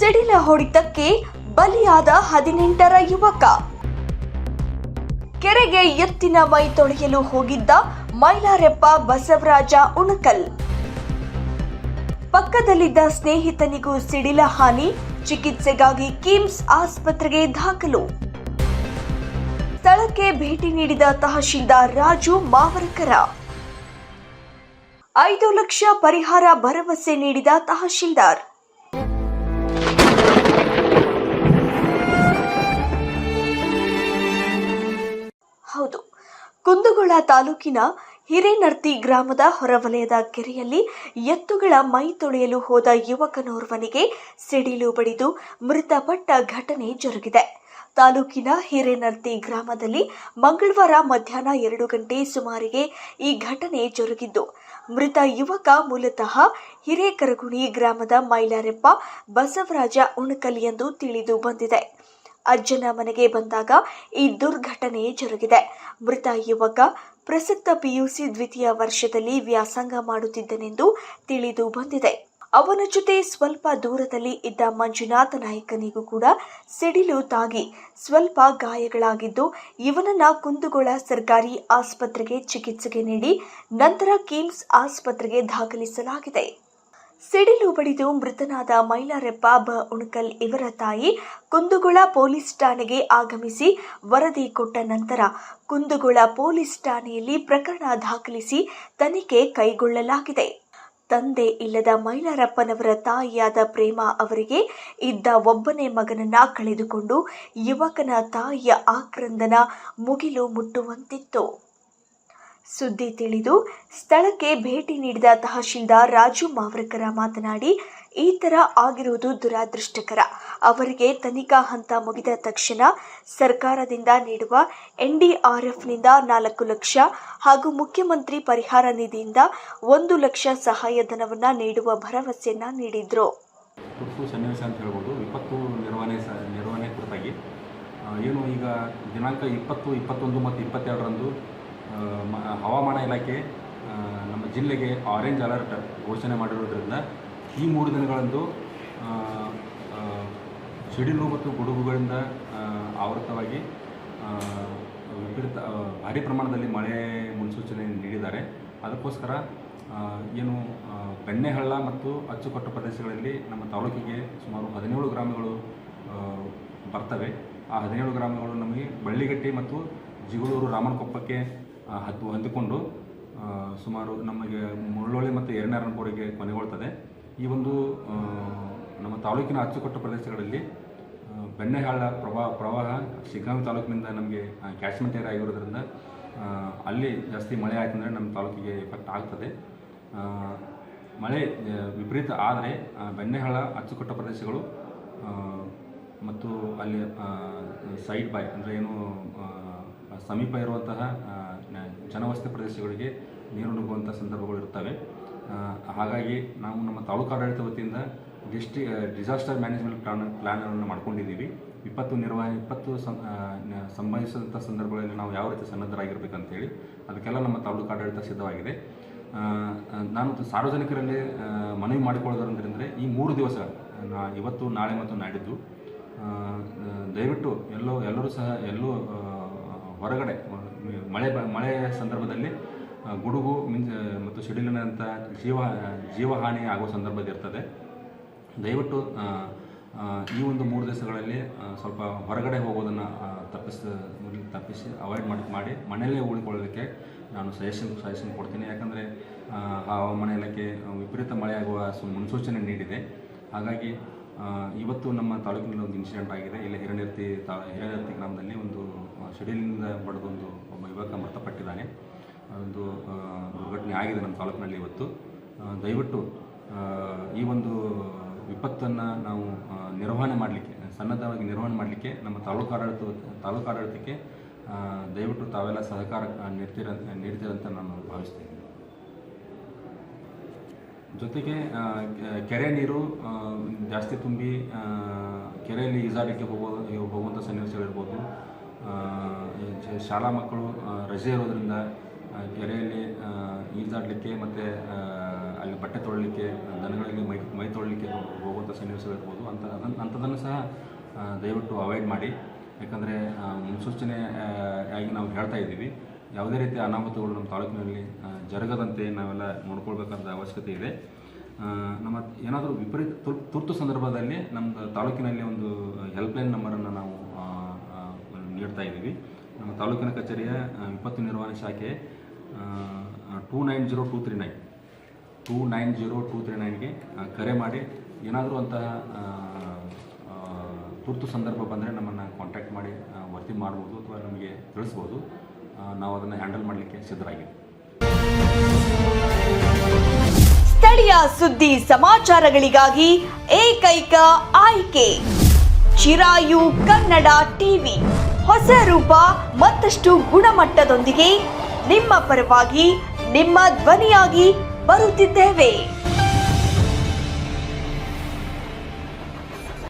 ಸಿಡಿಲ ಹೊಡಿತಕ್ಕೆ ಬಲಿಯಾದ ಹದಿನೆಂಟರ ಯುವಕ. ಕೆರೆಗೆ ಎತ್ತಿನ ಮೈ ತೊಳೆಯಲು ಹೋಗಿದ್ದ ಮೈಲಾರೆಪ್ಪ ಬಸವರಾಜ ಉಣಕಲ್. ಪಕ್ಕದಲ್ಲಿದ್ದ ಸ್ನೇಹಿತನಿಗೂ ಸಿಡಿಲ ಹಾನಿ, ಚಿಕಿತ್ಸೆಗಾಗಿ ಕಿಮ್ಸ್ ಆಸ್ಪತ್ರೆಗೆ ದಾಖಲು. ಸ್ಥಳಕ್ಕೆ ಭೇಟಿ ನೀಡಿದ ತಹಶೀಲ್ದಾರ್ ರಾಜು ಮಾವರಕರ. ಐದು ಲಕ್ಷ ಪರಿಹಾರ ಭರವಸೆ ನೀಡಿದ ತಹಶೀಲ್ದಾರ್. ಕುಂದಗೋಳ ತಾಲೂಕಿನ ಹಿರೇನರ್ತಿ ಗ್ರಾಮದ ಹೊರವಲಯದ ಕೆರೆಯಲ್ಲಿ ಎತ್ತುಗಳ ಮೈ ತೊಳೆಯಲು ಹೋದ ಯುವಕನೋರ್ವನಿಗೆ ಸಿಡಿಲು ಬಡಿದು ಮೃತಪಟ್ಟ ಘಟನೆ ಜರುಗಿದೆ. ತಾಲೂಕಿನ ಹಿರೇನರ್ತಿ ಗ್ರಾಮದಲ್ಲಿ ಮಂಗಳವಾರ ಮಧ್ಯಾಹ್ನ ಎರಡು ಗಂಟೆ ಸುಮಾರಿಗೆ ಈ ಘಟನೆ ಜರುಗಿದ್ದು, ಮೃತ ಯುವಕ ಮೂಲತಃ ಹಿರೇಕರಗುಣಿ ಗ್ರಾಮದ ಮೈಲಾರೆಪ್ಪ ಬಸವರಾಜ ಉಣಕಲ್ ಎಂದು ತಿಳಿದು ಬಂದಿದೆ. ಅಜ್ಜನ ಮನೆಗೆ ಬಂದಾಗ ಈ ದುರ್ಘಟನೆ ಜರುಗಿದೆ. ಮೃತ ಯುವಕ ಪ್ರಸಕ್ತ ಪಿಯುಸಿ ದ್ವಿತೀಯ ವರ್ಷದಲ್ಲಿ ವ್ಯಾಸಂಗ ಮಾಡುತ್ತಿದ್ದನೆಂದು ತಿಳಿದು ಬಂದಿದೆ. ಅವನ ಜೊತೆ ಸ್ವಲ್ಪ ದೂರದಲ್ಲಿ ಇದ್ದ ಮಂಜುನಾಥ ನಾಯಕನಿಗೂ ಕೂಡ ಸಿಡಿಲು ತಾಗಿ ಸ್ವಲ್ಪ ಗಾಯಗಳಾಗಿದ್ದು, ಇವನನ್ನ ಕುಂದಗೋಳ ಸರ್ಕಾರಿ ಆಸ್ಪತ್ರೆಗೆ ಚಿಕಿತ್ಸೆಗೆ ನೀಡಿ, ನಂತರ ಕಿಮ್ಸ್ ಆಸ್ಪತ್ರೆಗೆ ದಾಖಲಿಸಲಾಗಿದೆ. ಸಿಡಿಲು ಬಡಿದು ಮೃತನಾದ ಮೈಲಾರೆಪ್ಪ ಬ. ಉಣಕಲ್ ಇವರ ತಾಯಿ ಕುಂದಗೋಳ ಪೊಲೀಸ್ ಠಾಣೆಗೆ ಆಗಮಿಸಿ ವರದಿ ಕೊಟ್ಟ ನಂತರ ಕುಂದಗೋಳ ಪೊಲೀಸ್ ಠಾಣೆಯಲ್ಲಿ ಪ್ರಕರಣ ದಾಖಲಿಸಿ ತನಿಖೆ ಕೈಗೊಳ್ಳಲಾಗಿದೆ. ತಂದೆ ಇಲ್ಲದ ಮೈಲಾರಪ್ಪನವರ ತಾಯಿಯಾದ ಪ್ರೇಮ ಅವರಿಗೆ ಇದ್ದ ಒಬ್ಬನೇ ಮಗನನ್ನ ಕಳೆದುಕೊಂಡು ಯುವಕನ ತಾಯಿಯ ಆಕ್ರಂದನ ಮುಗಿಲು ಮುಟ್ಟುವಂತಿತ್ತು. ಸುದ್ದಿ ತಿಳಿದು ಸ್ಥಳಕ್ಕೆ ಭೇಟಿ ನೀಡಿದ ತಹಶೀಲ್ದಾರ್ ರಾಜು ಮಾವ್ರಕರ ಮಾತನಾಡಿ, ಈ ತರ ಆಗಿರುವುದು ದುರಾದೃಷ್ಟಕರ. ಅವರಿಗೆ ತನಿಖಾ ಹಂತ ಮುಗಿದ ತಕ್ಷಣ ಸರ್ಕಾರದಿಂದ ನೀಡುವ ಎನ್ಡಿಆರ್ಎಫ್ನಿಂದ ನಾಲ್ಕು ಲಕ್ಷ ಹಾಗೂ ಮುಖ್ಯಮಂತ್ರಿ ಪರಿಹಾರ ನಿಧಿಯಿಂದ ಒಂದು ಲಕ್ಷ ಸಹಾಯಧನವನ್ನ ನೀಡುವ ಭರವಸೆಯನ್ನ ನೀಡಿದ್ರು. ಏನು ಈಗ ದಿನಾಂಕ ಇಪ್ಪತ್ತು, ಇಪ್ಪತ್ತೊಂದು ಮತ್ತು ಇಪ್ಪತ್ತೆರಡರಂದು ಹವಾಮಾನ ಇಲಾಖೆ ನಮ್ಮ ಜಿಲ್ಲೆಗೆ ಆರೆಂಜ್ ಅಲರ್ಟ್ ಘೋಷಣೆ ಮಾಡಿರೋದ್ರಿಂದ ಈ ಮೂರು ದಿನಗಳಂದು ಸಿಡಿಲು ಮತ್ತು ಗುಡುಗುಗಳಿಂದ ಆವೃತವಾಗಿ ವಿಪರೀತ ಭಾರಿ ಪ್ರಮಾಣದಲ್ಲಿ ಮಳೆ ಮುನ್ಸೂಚನೆ ನೀಡಿದ್ದಾರೆ. ಅದಕ್ಕೋಸ್ಕರ ಏನು ಬೆಣ್ಣೆಹಳ್ಳ ಮತ್ತು ಅಚ್ಚುಕಟ್ಟು ಪ್ರದೇಶಗಳಲ್ಲಿ ನಮ್ಮ ತಾಲೂಕಿಗೆ ಸುಮಾರು ಹದಿನೇಳು ಗ್ರಾಮಗಳು ಬರ್ತವೆ. ಆ ಹದಿನೇಳು ಗ್ರಾಮಗಳು ನಮಗೆ ಬಳ್ಳಿಗಟ್ಟಿ ಮತ್ತು ಜಿಗಳೂರು ರಾಮನಕೊಪ್ಪಕ್ಕೆ ಹತ್ತು ಹೊಂದಿಕೊಂಡು ಸುಮಾರು ನಮಗೆ ಮುಳ್ಳೊಳ್ಳಿ ಮತ್ತು ಎರಡನೇ ಕೊನೆಗೊಳ್ತದೆ. ಈ ಒಂದು ನಮ್ಮ ತಾಲೂಕಿನ ಅಚ್ಚುಕಟ್ಟು ಪ್ರದೇಶಗಳಲ್ಲಿ ಬೆಣ್ಣೆಹಾಳ ಪ್ರವಾಹ ಪ್ರವಾಹ ಶಿಗ್ಗಾಂವಿ ತಾಲೂಕಿನಿಂದ ನಮಗೆ ಕ್ಯಾಚ್ಮೆಂಟ್ ಏರಿಯಾ ಆಗಿರೋದ್ರಿಂದ ಅಲ್ಲಿ ಜಾಸ್ತಿ ಮಳೆ ಆಯ್ತಂದರೆ ನಮ್ಮ ತಾಲೂಕಿಗೆ ಎಫೆಕ್ಟ್ ಆಗ್ತದೆ. ಮಳೆ ವಿಪರೀತ ಆದರೆ ಬೆಣ್ಣೆಹಾಳ ಅಚ್ಚುಕಟ್ಟು ಪ್ರದೇಶಗಳು ಮತ್ತು ಅಲ್ಲಿ ಸೈಡ್ ಬೈ ಅಂದರೆ ಏನು ಸಮೀಪ ಇರುವಂತಹ ಜನವಸತಿ ಪ್ರದೇಶಗಳಿಗೆ ನೀರು ನುಗ್ಗುವಂಥ ಸಂದರ್ಭಗಳು ಇರ್ತವೆ ಹಾಗಾಗಿ ನಾವು ನಮ್ಮ ತಾಲೂಕು ಆಡಳಿತ ವತಿಯಿಂದ ಡಿಸ್ಟ್ರಿ ಡಿಸಾಸ್ಟರ್ ಮ್ಯಾನೇಜ್ಮೆಂಟ್ ಪ್ಲಾನ್ ಪ್ಲ್ಯಾನನ್ನು ಮಾಡ್ಕೊಂಡಿದ್ದೀವಿ. ವಿಪತ್ತು ನಿರ್ವಹಣೆ ವಿಪತ್ತು ಸಂಭವಿಸಿದಂಥ ಸಂದರ್ಭಗಳಲ್ಲಿ ನಾವು ಯಾವ ರೀತಿ ಸನ್ನದ್ಧರಾಗಿರ್ಬೇಕಂತೇಳಿ ಅದಕ್ಕೆಲ್ಲ ನಮ್ಮ ತಾಲೂಕು ಆಡಳಿತ ಸಿದ್ಧವಾಗಿದೆ. ನಾನು ಸಾರ್ವಜನಿಕರಲ್ಲಿ ಮನವಿ ಮಾಡಿಕೊಳ್ಳೋದ್ರಂದ್ರೆ ಈ ಮೂರು ದಿವಸ ಇವತ್ತು ನಾಳೆ ಮತ್ತು ನಾಡಿದ್ದು ದಯವಿಟ್ಟು ಎಲ್ಲೋ, ಎಲ್ಲರೂ ಸಹ ಎಲ್ಲೂ ಹೊರಗಡೆ, ಮಳೆ ಬ ಮಳೆಯ ಸಂದರ್ಭದಲ್ಲಿ ಗುಡುಗು, ಮಿಂಚ, ಮತ್ತು ಸಿಡಿಲಿನಂಥ ಜೀವ, ಜೀವಹಾನಿ ಆಗುವ ಸಂದರ್ಭದಿರ್ತದೆ ದಯವಿಟ್ಟು ಈ ಒಂದು ಮೂರು ದಿವಸಗಳಲ್ಲಿ ಸ್ವಲ್ಪ ಹೊರಗಡೆ ಹೋಗೋದನ್ನು ತಪ್ಪಿಸ, ತಪ್ಪಿಸಿ ಅವಾಯ್ಡ್ ಮಾಡಿ ಮಾಡಿ ಮನೆಯಲ್ಲೇ ಉಳಿಕೊಳ್ಳೋದಕ್ಕೆ ನಾನು ಸಜೆಷನ್ ಸಜೆಷನ್ ಕೊಡ್ತೀನಿ. ಯಾಕಂದರೆ ಹವಾಮಾನ ಇಲಾಖೆ ವಿಪರೀತ ಮಳೆಯಾಗುವ ಮುನ್ಸೂಚನೆ ನೀಡಿದೆ. ಹಾಗಾಗಿ ಇವತ್ತು ನಮ್ಮ ತಾಲೂಕಿನಲ್ಲಿ ಒಂದು ಇನ್ಸಿಡೆಂಟ್ ಆಗಿದೆ. ಇಲ್ಲಿ ಹಿರಣ್ಯರ್ತಿ ತಾ, ಹಿರಣ್ಯರ್ತಿ ಗ್ರಾಮದಲ್ಲಿ ಒಂದು ಶೆಡ್ಯೂಲಿನಿಂದ ಬಡಿದೊಂದು ಒಬ್ಬ ಯುವಕ ಮೃತಪಟ್ಟಿದ್ದಾನೆ. ಒಂದು ದುರ್ಘಟನೆ ಆಗಿದೆ ನಮ್ಮ ತಾಲೂಕಿನಲ್ಲಿ ಇವತ್ತು. ದಯವಿಟ್ಟು ಈ ಒಂದು ವಿಪತ್ತನ್ನು ನಾವು ನಿರ್ವಹಣೆ ಮಾಡಲಿಕ್ಕೆ, ಸನ್ನದ್ಧವಾಗಿ ನಿರ್ವಹಣೆ ಮಾಡಲಿಕ್ಕೆ ನಮ್ಮ ತಾಲೂಕು ಆಡಳಿತ, ತಾಲೂಕು ಆಡಳಿತಕ್ಕೆ ದಯವಿಟ್ಟು ತಾವೆಲ್ಲ ಸಹಕಾರ ನೀಡ್ತೀರ ನೀಡ್ತೀರಂತ ನಾನು ಭಾವಿಸ್ತೀನಿ. ಜೊತೆಗೆ ಕೆರೆ ನೀರು ಜಾಸ್ತಿ ತುಂಬಿ ಕೆರೆಯಲ್ಲಿ ಈಜಾಡಲಿಕ್ಕೆ ಹೋಗೋ ಹೋಗುವಂಥ ಸನ್ನಿವೇಶಗಳಿರ್ಬೋದು. ಶಾಲಾ ಮಕ್ಕಳು ರಜೆ ಇರೋದ್ರಿಂದ ಕೆರೆಯಲ್ಲಿ ಈಜಾಡಲಿಕ್ಕೆ ಮತ್ತು ಅಲ್ಲಿ ಬಟ್ಟೆ ತೊಳಲಿಕ್ಕೆ, ದನಗಳಿಗೆ ಮೈ ಮೈ ತೊಳಲಿಕ್ಕೆ ಹೋಗುವಂಥ ಸನ್ನಿವೇಶಗಳಿರ್ಬೋದು. ಅಂತ ಅದನ್ನು ಅಂಥದ್ದನ್ನು ಸಹ ದಯವಿಟ್ಟು ಅವಾಯ್ಡ್ ಮಾಡಿ. ಯಾಕಂದರೆ ಮುನ್ಸೂಚನೆ ಆಗಿ ನಾವು ಹೇಳ್ತಾ ಇದ್ದೀವಿ. ಯಾವುದೇ ರೀತಿಯ ಅನಾಹುತಗಳು ನಮ್ಮ ತಾಲೂಕಿನಲ್ಲಿ ಜರುಗದಂತೆ ನಾವೆಲ್ಲ ನೋಡ್ಕೊಳ್ಬೇಕಾದ ಅವಶ್ಯಕತೆ ಇದೆ. ನಮ್ಮ ಏನಾದರೂ ವಿಪರೀತ ತುರ್- ತುರ್ತು ಸಂದರ್ಭದಲ್ಲಿ ನಮ್ಮದು ತಾಲೂಕಿನಲ್ಲಿ ಒಂದು ಹೆಲ್ಪ್ಲೈನ್ ನಂಬರನ್ನು ನಾವು ನೀಡ್ತಾ ಇದ್ದೀವಿ. ನಮ್ಮ ತಾಲೂಕಿನ ಕಚೇರಿಯ ವಿಪತ್ತು ನಿರ್ವಹಣೆ ಶಾಖೆ two nine zero two three nine. Two nine zero two three ನೈನ್ಗೆ ಕರೆ ಮಾಡಿ ಏನಾದರೂ ಅಂತಹ ತುರ್ತು ಸಂದರ್ಭ ಬಂದರೆ ನಮ್ಮನ್ನು ಕಾಂಟ್ಯಾಕ್ಟ್ ಮಾಡಿ ವರದಿ ಮಾಡ್ಬೋದು ಅಥವಾ ನಮಗೆ ತಿಳಿಸ್ಬೋದು. ನಾವು ಅದನ್ನು ಹ್ಯಾಂಡಲ್ ಮಾಡಲಿಕ್ಕೆ ಸಿದ್ಧರಾಗಿದ್ದೀವಿ ಸ್ಥಳೀಯ ಸುದ್ದಿ ಸಮಾಚಾರಗಳಿಗಾಗಿ ಏಕೈಕ ಆಯ್ಕೆ. ಚಿರಾಯು ಕನ್ನಡ ಟಿವಿ. ಹೊಸ ರೂಪ, ಮತ್ತಷ್ಟು ಗುಣಮಟ್ಟದೊಂದಿಗೆ ನಿಮ್ಮ ಪರವಾಗಿ ನಿಮ್ಮ ಧ್ವನಿಯಾಗಿ ಬರುತ್ತಿದ್ದೇವೆ.